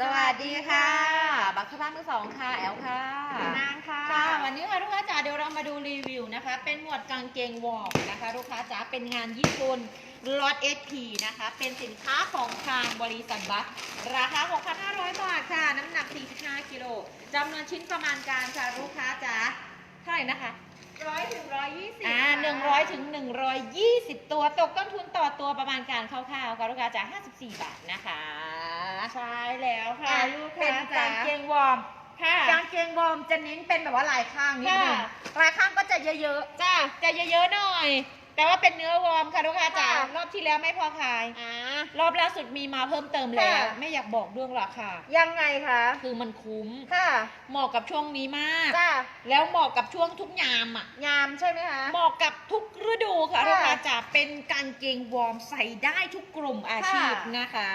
สวัสดีค่ะ บักสภาพมือสองค่ะ แอลค่ะ นางค่ะ ค่ะ วันนี้ค่ะลูกค้าจ๋าเดี๋ยวเรามาดูรีวิวนะคะ เป็นหมวดกางเกงวอร์มนะคะ ลูกค้าจ๋าเป็นงานญี่ปุ่นล็อต SP นะคะ เป็นสินค้าของทางบริษัทบัคราคา 6,500 บาทค่ะ น้ำหนัก 45 กิโลจำนวนชิ้นประมาณการค่ะ ลูกค้าจ๋า เท่าไหร่นะคะร้อยถึงร้อยยี่สิบอ่า100ถึง120ตัวตกต้นทุนต่อตัวประมาณการคร่าวๆค่ะลูกค้าจ๋า54บาทนะคะใช่แล้วค่ะ อะลูกเป็ค้านกาจ๋างเกงวอร์มค่ะ กางเกงวอร์มจะเน้นเป็นแบบว่าลายข้างนิดนึงค่ะ ลายข้างก็จะเยอะๆจ้าจะเยอะๆหน่อย แต่ว่าเป็นเนื้อวอร์มค่ะลูกค้าจ๋าค่ะ รอบที่แล้วไม่พอขาย อ่า รอบล่าสุดมีมาเพิ่มเติมแล้ว ค่ะ ไม่อยากบอกเรื่องราคายังไงคะคือมันคุ้ม ค่ะเหมาะกับช่วงนี้มาก จ้าแล้วเหมาะกับช่วงทุกยามอะงามใช่ไหมคะ เหมาะกับทุกฤดูค่ะ ค่ะลูกค้าจ๋า เป็นกางเกงวอร์มใส่ได้ทุกกลุ่มอาชีพนะคะ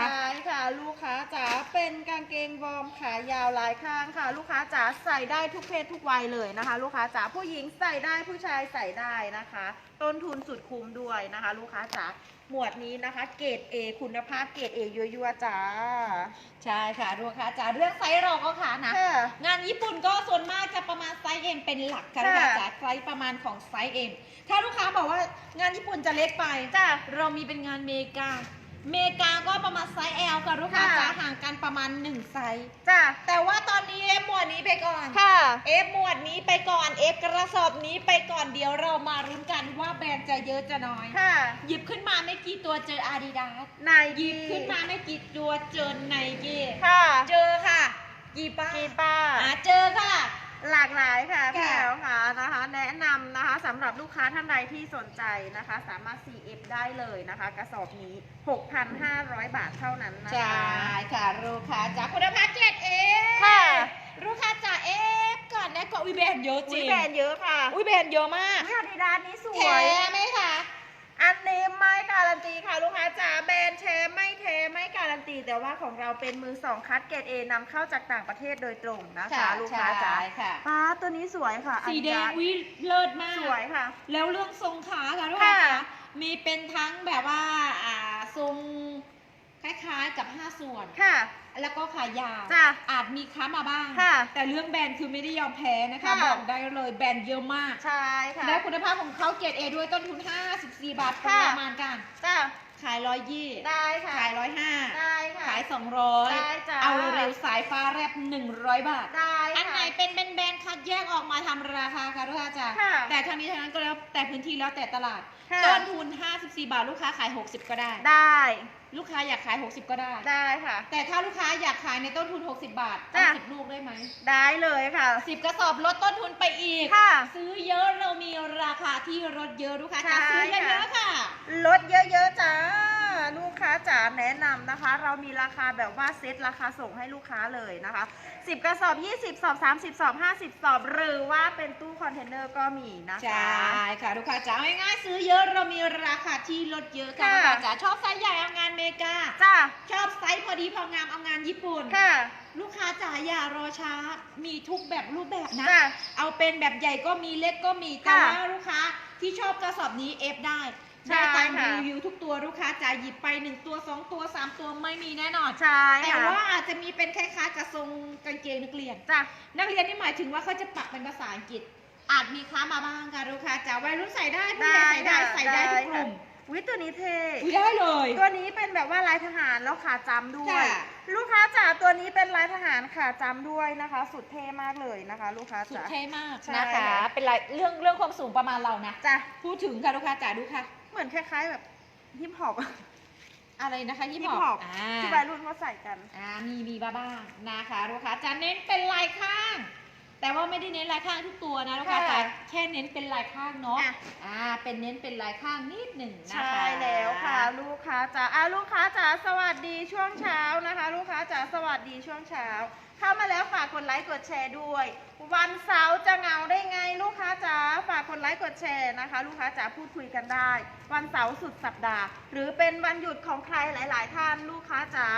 ใช่ค่ะลูกค้าจ๋าเป็นกางเกงวอร์มขายาวลายข้างค่ะ ลูกค้าจ๋าใส่ได้ทุกเพศทุกวัยเลยนะคะ ลูกค้าจ๋าผู้หญิงใส่ได้ผู้ชายใส่ได้นะคะ ต้นทุนสุดคุ้มด้วยนะคะ ลูกค้าจ๋าหมวดนี้นะคะเกรด A คุณภาพเกรด A ยั่วๆจ้า ใช่ค่ะลูกค้าจ๋าเรื่องไซส์เราก็ขานะ ค่ะงานญี่ปุ่นก็ส่วนมากจะประมาณไซส์ M เป็นหลักค่ะลูกค่ะ ค้าจ๋าไซส์ประมาณของไซส์ M ถ้าลูกค้าบอกว่างานญี่ปุ่นจะเล็กไป จ้า เรามีเป็นงานเมกา เมกาก็ประมาณไซส์ L ค่ะลูกค้าค่ะจ๋าห่างกันประมาณ 1 ไซส์ จ้าแต่ว่าตอนนี้ F หมวดนี้ไปก่อน ค่ะ F หมวดนี้ไปก่อน F กระสอบนี้ไปก่อนเดี๋ยวเรามารุ้นกันว่าแบรนด์จะเยอะจะน้อย ค่ะหยิบขึ้นมาไม่กี่ตัวเจอ Adidas นายหยิบขึ้นมาไม่กี่ตัวเจอไนกี้ค่ะเจอค่ะ กี่ป้ากีป้า อ่าเจอค่ะ หลากหลายค่ะพี่ค่ะแอ๋วค่ะนะคะ แนะนำนะคะสำหรับลูกค้าท่านใดที่สนใจนะคะ สามารถ CF ได้เลยนะคะ กระสอบนี้ 6,500 บาทเท่านั้นนะใช่คะค่ะลูกค้าจากคุณภาพเจ็ดเอค่ะ ลูกค้าจากเอฟก่อนนะก็อุ้ยแบรนด์เยอะจอุ้ริยงแบรนด์เยอะค่ะอุ้ยแบรนด์เยอะมากอุ้ยอาดิดาสนี้สแถวยไหมคะอั นนี้ไม่การันตีค่ะลูกค้าจ๋าแบรนด์แท้ไม่แท้ไม่การันตี แต่ว่าของเราเป็นมือสองคัดเกรดเอนำเข้าจากต่างประเทศโดยตรงนะคะ ลูกค้าจ๋าใช่ค่ะป้าตัวนี้สวยค่ะสีแดง Adidas วิเลิศมากสวยค่ะ แล้วเรื่องทรงขาค่ะลูกค้าค่ะจ๋ามีเป็นทั้งแบบว่าอ่าทรง คล้ายๆกับ 5 ส่วน ค่ะ แล้วก็ขายาวจ้ะอาจมีค้ามาบ้าง ค่ะแต่เรื่องแบรนด์คือไม่ได้ยอมแพ้นะคะ ค่ะ บอกได้เลยแบรนด์เยอะมาก ใช่ค่ะ และคุณภาพของเขาเกรดเอด้วยต้นทุน 54 บาทค่ะ ประมาณกัน จ้าขายร้อยยี่ได้ค่ะ ขายร้อยห้าได้ ค่ะขายสองร้อยได้จ้ะ เอาเร็วๆสายฟ้าแรบหนึ่งร้อยบาท ได้อันไหนค่ะ เป็นแบรนด์คัดแยกออกมาทำราคาค่ะลูกค้าจ๋าค่ะแต่ทั้งนี้ทั้งนั้นก็แล้วแต่พื้นที่แล้วแต่ตลาดค่ะ ต้นทุน 54 บาทลูกค้าขาย 60 ก็ได้ ได้ ลูกค้าอยากขาย 60 ก็ได้ ได้ค่ะ แต่ถ้าลูกค้าอยากขายในต้นทุน 60 บาทจ้ะเอาสิบลูกได้ไหมได้เลยค่ะ สิบกระสอบลดต้นทุนไปอีก ค่ะ ซื้อเยอะเรามีราคาที่ลดเยอะลูกค้าจ๋าใช่ซื้อเยค่ะอะๆค่ะ ลดเยอะๆจ้า ลูกค้าจ๋าแนะนำนะคะ เรามีราคาแบบว่าเซ็ตราคาส่งให้ลูกค้าเลยนะคะ 10 กระสอบ 20 สอบ 30 สอบ 50 สอบ หรือว่าเป็นตู้คอนเทนเนอร์ก็มีนะใช่คะค่ะลูกค้าจ๋าเอาง่ายๆซื้อเยอะเรามีราคาที่ลดเยอะค่ะค่ะลูกค้าจ๋าชอบไซส์ใหญ่เอางานเมกาจ้าชอบไซส์พอดีพองามเอางานญี่ปุ่นค่ะลูกค้าจ๋าอย่ารอช้า มีทุกแบบรูปแบบนะจ้าเอาเป็นแบบใหญ่ก็มีเล็กก็มีแต่ค่ะว่าลูกค้า ที่ชอบกระสอบนี้เอฟได้ใช่ได้ตามค่ะ รีวิวทุกตัวลูกค้าจ๋าหยิบไปหนึ่งตัวสองตัวสามตัวไม่มีแน่นอน ใช่แต่ค่ะว่าอาจจะมีเป็นคล้ายๆกับทรงกางเกงนักเรียน จ้านักเรียนนี่หมายถึงว่าเขาจะปักเป็นภาษาอังกฤษ อาจมีค้ามาบ้างค่ะลูกค้าจ๋าวัยรุ่นใส่ได้ผู้ใหญ่ใส่ได้ใส่ได้ทุกกลุ่ม วิตัวนี้เท่ อุ้ยได้เลย ตัวนี้เป็นแบบว่าลายทหารแล้วขาจำด้วย จ้ะ ลูกค้าจ๋าตัวนี้เป็นลายทหารขาจำด้วยนะคะ สุดเท่มากเลยนะคะ ลูกค้าสุดจ๋า เท่มากใช่ นะคะ เป็นไรเรื่องเรื่องความสูงประมาณเรานะ จ้ะพูดถึงค่ะลูกค้าจ๋าดูค่ะ เหมือนคล้ายๆแบบฮิปฮอป อะไรนะคะที่ฮิบปอกฮอปอ่าที่วัยรุ่นเขาใส่กัน อ่ามีมีบ้าบ้างนะคะลูกค้าจะเน้นเป็นลายข้าง แต่ว่าไม่ได้เน้นลายข้างทุกตัวนะลูกค้าค่ะจ๋าแค่เน้นเป็นลายข้างเนาะอะ อ่า เป็นเน้นเป็นลายข้างนิดหนึ่งนะคะ ใช่แล้วค่ะ ลูกค้าจ๋าอะลูกค้าจ๋าสวัสดีช่วงเช้านะคะ ลูกค้าจ๋าสวัสดีช่วงเช้า เข้ามาแล้วฝากกดไลค์กดแชร์ด้วย วันเสาร์จะเหงาได้ไง ลูกค้าจ๋าฝากกดไลค์กดแชร์นะคะ ลูกค้าจ๋าพูดคุยกันได้ วันเสาร์สุดสัปดาห์ หรือเป็นวันหยุดของใครหลาย ๆ ท่าน ลูกค้าจ๋า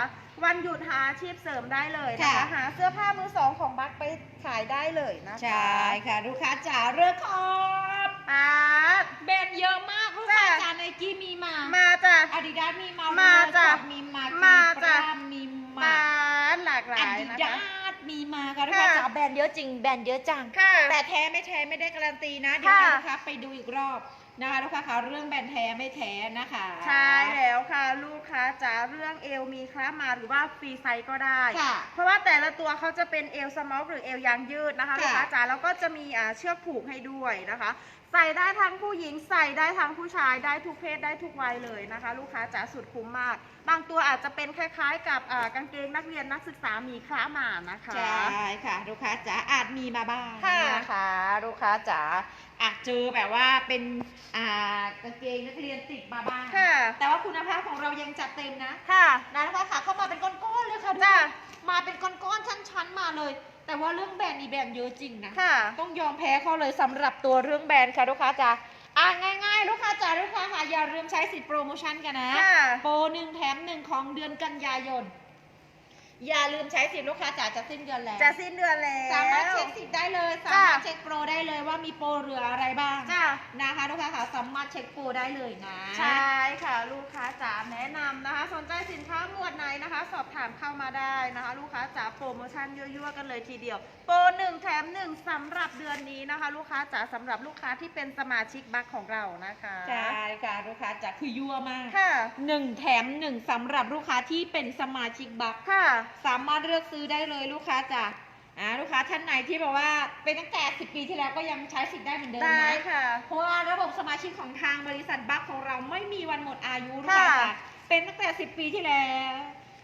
วันหยุดหาอาชีพเสริมได้เลยนะคะค่ะ หาเสื้อผ้ามือสองของบัคไป ขายได้เลยนะคะใช่ค่ะลูกค้าจ๋าเรือขอบอาร์ตแบรนด์เยอะมากลูกค้าจ้ะจ๋าไนกี้มีมา มาจ้ะอาดิดาสมีมา มาจ้ะมีมามามาจ้ะมีมามาหลายดินะดาคะสมีมาค่ะลูกค้าค่ะจ๋าแบรนด์เยอะจริงแบรนด์เยอะจังค่ะแต่แท้ไม่แท้ไม่ได้การันตีนะเดี๋ยวค่ะให้ลูกค้าไปดูอีกรอบ นะคะลูกค้าคะเรื่องแบรนด์แท้ไม่แท้นะคะใช่แล้วค่ะลูกค้าจ๋าเรื่องเอวมีคล้ามาหรือว่าฟรีไซส์ก็ได้ค่ะเพราะว่าแต่ละตัวเขาจะเป็นเอวสมอลหรือเอวยางยืดนะคะค่ะลูกค้าจ๋าแล้วก็จะมีอ่าเชือกผูกให้ด้วยนะคะ ใส่ได้ทั้งผู้หญิงใส่ได้ทั้งผู้ชายได้ทุกเพศได้ทุกวัยเลยนะคะ ลูกค้าจ๋าสุดคุ้มมาก บางตัวอาจจะเป็นคล้ายๆ กับอ่ากางเกงนักเรียนนักศึกษามีคล้ามานะคะใช่ค่ะลูกค้าจ๋าอาจมีมาบ้างค่ะนะคะลูกค้าจ๋าอาจเจอแบบว่าเป็นอ่ากางเกงนักเรียนติดมาบ้างค่ะแต่ว่าคุณภาพของเรายังจัดเต็มนะค่ะนะลูกค้าค่ะเข้ามาเป็นก้อนๆเลยค่ะดูจ้ะมาเป็นก้อนๆชั้นๆมาเลย แต่ว่าเรื่องแบรนด์นี่แบรนด์เยอะจริงนะ ค่ะ ต้องยอมแพ้เขาเลยสำหรับตัวเรื่องแบรนด์ค่ะลูกค้าจ๋าอะง่ายๆ ลูกค้าจ๋าลูกค้าค่ะอย่าลืมใช้สิทธิ์โปรโมชั่นกันนะ ค่ะ โปรหนึ่งแถมหนึ่งของเดือนกันยายน อย่าลืมใช้สิทธิ์ลูกค้าจ๋าจะสิ้นเดือนแล้ว จะสิ้นเดือนแล้ว สามารถเช็คสิทธิ์ได้เลย สามารถเช็คโปรได้เลยว่ามีโปรเหลืออะไรบ้างจ้ะนะคะลูกค้าค่ะสามารถเช็คโปรได้เลยนะ ใช่ค่ะลูกค้าจ๋าแนะนำนะคะ สนใจสินค้าหมวดไหนนะคะ สอบถามเข้ามาได้นะคะ ลูกค้าจ๋าโปรโมชั่นยั่วๆกันเลยทีเดียว โปรหนึ่งแถมหนึ่งสำหรับเดือนนี้นะคะ ลูกค้าจ๋าสำหรับลูกค้าที่เป็นสมาชิกบัคของเรานะคะใช่ค่ะลูกค้าจ๋าคือยั่วมากค่ะหนึ่งแถมหนึ่งสำหรับลูกค้าที่เป็นสมาชิกบัคค่ะสามารถเลือกซื้อได้เลยลูกค้าจ้ะอ่าลูกค้าท่านไหนที่แบบว่าเป็นตั้งแต่ 10 ปีที่แล้วก็ยังใช้สิทธิ์ได้เหมือนเดิมได้นะค่ะ เพราะว่าระบบสมาชิกของทางบริษัทบัคของเราไม่มีวันหมดอายุลูกค้าค่ะ จ้ะเป็นตั้งแต่ 10 ปีที่แล้ว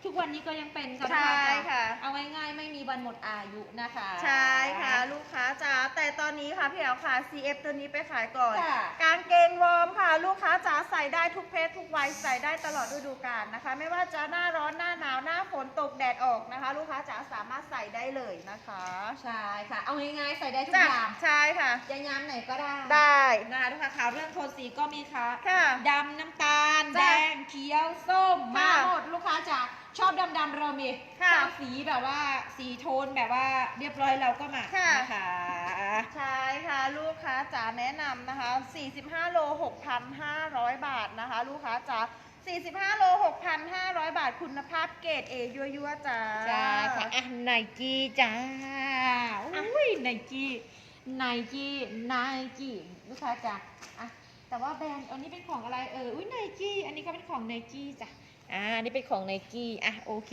ทุกวันนี้ก็ยังเป็นค่ะลูกค้าใช่จ้ะค่ะ เอาง่ายๆไม่มีวันหมดอายุนะคะ ใช่ค่ะ ลูกค้าจ๋าแต่ตอนนี้ค่ะพี่แอลค่ะ CF ตัวนี้ไปขายก่อน ค่ะ กางเกงวอร์มค่ะ ลูกค้าจ๋าใส่ได้ทุกเพศทุกวัยใส่ได้ตลอดฤดูกาลนะคะ ไม่ว่าจะหน้าร้อนหน้าหนาวหน้าฝนตกแดดออกนะคะ ลูกค้าจ๋าสามารถใส่ได้เลยนะคะใช่ค่ะ เอาง่ายๆใส่ได้ทุกจ้ะอย่างใช่ค่ะจะยามไหนก็ได้ได้ นะคะลูกค้าขาวเรื่องโทนสีก็มีค่ะ ค่ะ ดำน้ำตาล แดจ้ะงเขียวส้มมาค่ะ หมดลูกค้าจ๋าชอบดำๆเรามีค่ะชอบสีแบบว่าสีโทนแบบว่าเรียบร้อยเราก็มาค่ะ นะคะใช่ค่ะลูกค้าจ๋าแนะนำนะคะ 45 โล 6,500 บาทนะคะ ลูกค้าจ๋า45 โล 6,500 บาทคุณภาพเกรด A ยั่วๆจ้าใช่ค่ะอะไนกี้จ้าอุ้ยไนกี้ไนกี้ไนกี้ลูกค้าจ๋าอะแต่ว่าแบรนด์อันนี้เป็นของอะไรเอออุ้ยไนกี้อันนี้ก็เป็นของไนกี้จ้ะ อ่าอันนี้เป็นของไนกี้อะโอเค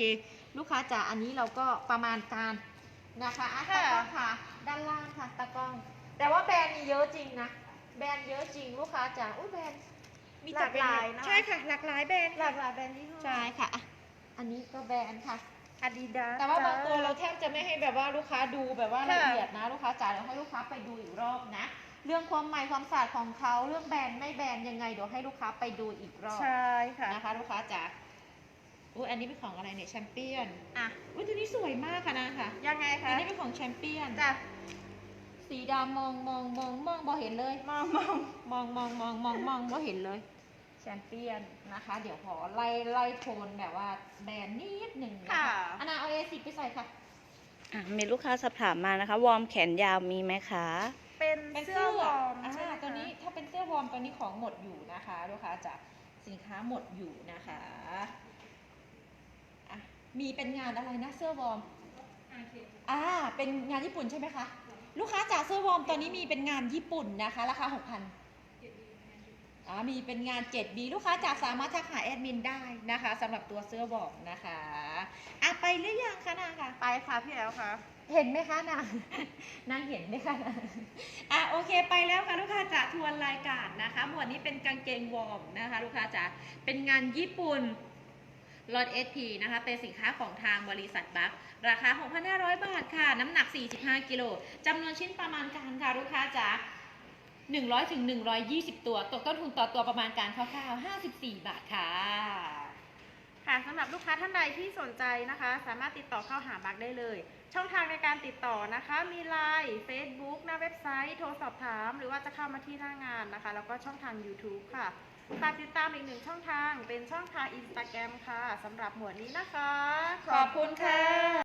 ลูกค้าจ๋าอันนี้เราก็ประมาณการนะคะอะตากล้องค่ะด้านล่างค่ะตากล้อง แต่ว่าแบรนด์นี่เยอะจริงนะแบรนด์เยอะจริงลูกค้าจ๋าอุ้ยแบรนด์มีแต่หลากหลายนะใช่ค่ะหลากหลายแบรนด์หค่ะลากหลายแบรนด์ยี่ห้อใช่ค่ะอะอันนี้ก็แบรนด์ค่ะ อาดิดา แต่ว่าบางตัวเราแทบจะไม่ให้แบบว่าลูกค้าดูแบบว่าค่ะ ละเอียดนะ ลูกค้าจ๋าเดี๋ยวให้ลูกค้าไปดูอีกรอบนะ เรื่องความใหม่ความสะอาดของเขาเรื่องแบรนด์ไม่แบรนด์ยังไงเดี๋ยวให้ลูกค้าไปดูอีกรอบใช่ค่ะ นะคะ ลูกค้าจ๋า อุ้ยอันนี้เป็นของอะไรเนี่ยแชมเปี้ยน อะ อุ้ยตัวนี้สวยมากค่ะนะค่ะยังไงคะ อันนี้เป็นของแชมเปี้ยน จ้ะ สีดำมองมองมองมองบ่เห็นเลย มองมองมองมองมองมองมองบ่เห็นเลยแชมเปี้ยนนะคะ เดี๋ยวขอไล่ไล่โทนแบบว่าแบรนด์นิดหนึ่งนะค่ะคะอันนาเอาเอสิไปใส่ค่ะ อะ มีลูกค้าสอบถามมานะคะ วอร์มแขนยาวมีไหมคะ เป็นเป็นเสื้เสื้ออวอร์มอ่าใช่ไหมคะตัวนี้ถ้าเป็นเสื้อวอร์มตัวนี้ของหมดอยู่นะคะ ลูกค้าจะสินค้าหมดอยู่นะคะอะ มีเป็นงานอะไรนะเสื้อวอร์มอ่า เป็นงานญี่ปุ่นใช่ไหมคะ ลูกค้าจากเสื้อวอร์มตอนนี้มีเป็นงานญี่ปุ่นนะคะ ราคาหกพันอ่ามีเป็นงาน 7B ลูกค้าจากสามารถทักหาแอดมินได้นะคะสำหรับตัวเสื้อวอร์มนะคะอะไปหรือยังคะนางคะไปค่ะพี่แอลค่ะ เห็นไหมคะนางนางเห็นไหมคะนางอะโอเคไปแล้วค่ะลูกค้าจ๋าทวนรายการนะคะ หมวดนี้เป็นกางเกงวอร์มนะคะ ลูกค้าจ๋าเป็นงานญี่ปุ่น ลอตเอสพีนะคะ เป็นสินค้าของทางบริษัทบัคราคา 6,500 บาทค่ะ น้ำหนัก 45 กิโลจำนวนชิ้นประมาณการค่ะ ลูกค้าจ๋า100ถึง120 ตัว ตกต้นทุนต่อตัวประมาณการคร่าวๆ54 บาทค่ะค่ะสำหรับลูกค้าท่านใดที่สนใจนะคะ สามารถติดต่อเข้าหาบักได้เลย ช่องทางในการติดต่อนะคะ มีไลน์ Facebook หน้าเว็บไซต์ โทรสอบถาม หรือว่าจะเข้ามาที่หน้างานนะคะ แล้วก็ช่องทาง YouTube ค่ะ ฝากติดตามอีกหนึ่งช่องทางเป็นช่องทางอินสตาแกรมค่ะสำหรับหมวดนี้นะคะ ขอบคุณค่ะ